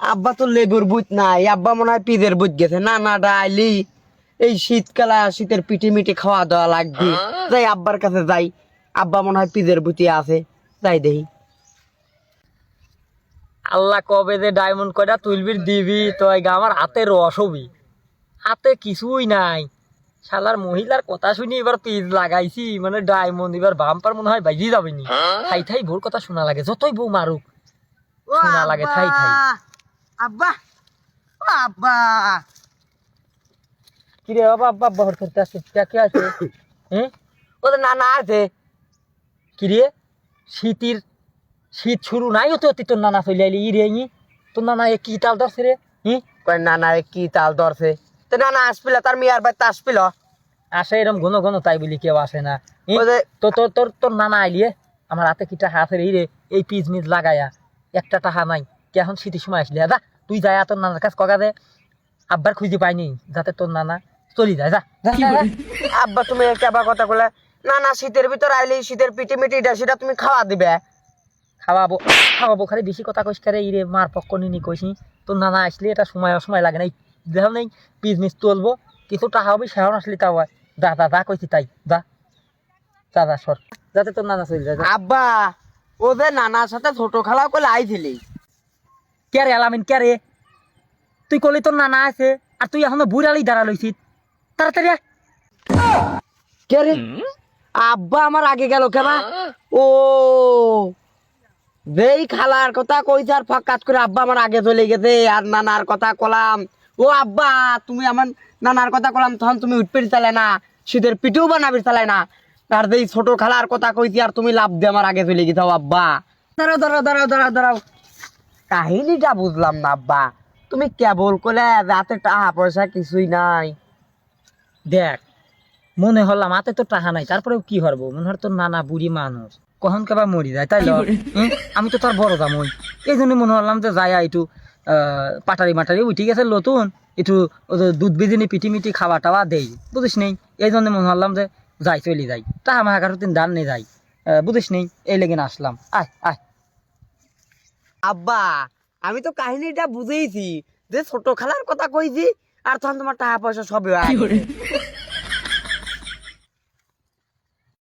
আব্বা তো লেবুর বুঝ নাই আব্বা মনে হয় পিদের বুঝ গেছে। না না ডাইলি এই শীতকালে শীতের পিঠে মিঠে খাওয়া দাওয়া লাগবে। যাই আব্বার কাছে যাই। আব্বা মনে হয় পিদের বুতি আছে। যাই দেখি। আল্লাহ কবে যে ডায়মন্ড কয়টা তুলবির দিবি তো আমার হাতে রস হবি। হাতে কিছুই নাই। শালার মহিলার কথা শুনি এবার পিজ লাগাইছি মানে ডায়মন্ড এবার বাম্পার মনে হয় বাইজি যাবে ঠাই ঠাই থাই ভোর কথা শোনা লাগে যতই বউ মারুক শোনা লাগে ঠাই থাই আব্বা ও আব্বা। কিরে বাবা আব্বা করতে আসছে কে আছে? হ্যাঁ ওদের নানা আছে। কিরে শীতের শীত শুরু নাই হতে তোর নানা চলে আইলি ইরে ই? তোর নানা এ কি তাল ধরছে রে? হুম কয় নানা এ কি তাল ধরছে? তো নানা আসপিল তার মেয়ার বাড়িতে আসপিল? আসে এরম ঘন ঘন তাই বলি কেউ আসে না? তো তোর তোর তোর নানা আইলিয়ে আমার হাতে কি টাকা আছে রে ই রে এই পিস মিস লাগায়া। একটা টাকা নাই। কে এখন শীতের সময় আসলি? দা তুই যায় তোর নানার কাছে কগা দে। আব্বার খুঁজে পাইনি যাতে তোর নানা চলি যায়। যা যা, যা, যা। আব্বা তুমি কেবা কথা বলে না না শীতের ভিতর আইলি শীতের পিঠে মিঠিটা সেটা তুমি খাওয়া দিবে। খাওয়াবো খাওয়াবো খালি বেশি কথা কইস করে ইরে মার পক্ষ নিনি কইসি তোর নানা আসলে এটা সময় সময় লাগে না দেখো নেই পিস মিস তুলবো কিছু টাকা হবে সেহন আসলে তাও। যা যা যা কইছি তাই যা। যা যা সর। যাতে তোর নানা চলে যায় আব্বা ও ওদের নানার সাথে ছোট খেলা করে আইছিলি কে রে আলামিন কে তুই কলি তোর নানা আছে, আর তুই এখনও বুড়ালি দাঁড়া লইছিস। তাড়াতাড়ি আয়। কে রে আব্বা আমার আগে গেল কেন ও, যেই খালার কথা কইছে আর ফাঁকাত করে আব্বা আমার আগে চলে গেছে, আর নানার কথা কলাম। ও আব্বা, তুমি আমার নানার কথা কলাম, তখন তুমি উঠপের চালে না, শীতের পিঠেও বানাবি চালে না। আর যেই ছোট খালার কথা কইছি, আর তুমি লাভ দিয়ে আমার আগে চলে গেছাও আব্বা। দাঁড়াও দাঁড়াও দাঁড়াও দাঁড়াও দাঁড়াও। কাহিনীটা বুঝলাম না আব্বা। তুমি কেবল কলে রাতে টাকা পয়সা কিছুই নাই। দেখ মনে হলাম হাতে তো টাকা নাই তারপরেও কি হরবো মনে হয় তোর নানা বুড়ি মানুষ। কখন কেবা মরি যায় তাই আমি তো তোর বড় দামই এই জন্য মনে হলাম যে যাই একটু আহ, পাটারি মাটারি উঠে গেছে নতুন একটু দুধ বেজিনি পিটি মিটি খাওয়া টাওয়া দেই বুঝিস নেই? এই জন্য মনে হলাম যে যাই চলে যাই। টাকা মাহা কারও তিন দান নেই যাই আহ, বুঝিস নেই? এই লেগে আসলাম। আয় আয়। আব্বা আমি তো কাহিনীটা বুঝেইছি যে ছোট খেলার কথা কইছি আর তখন তোমার টাকা পয়সা সবই গেছে।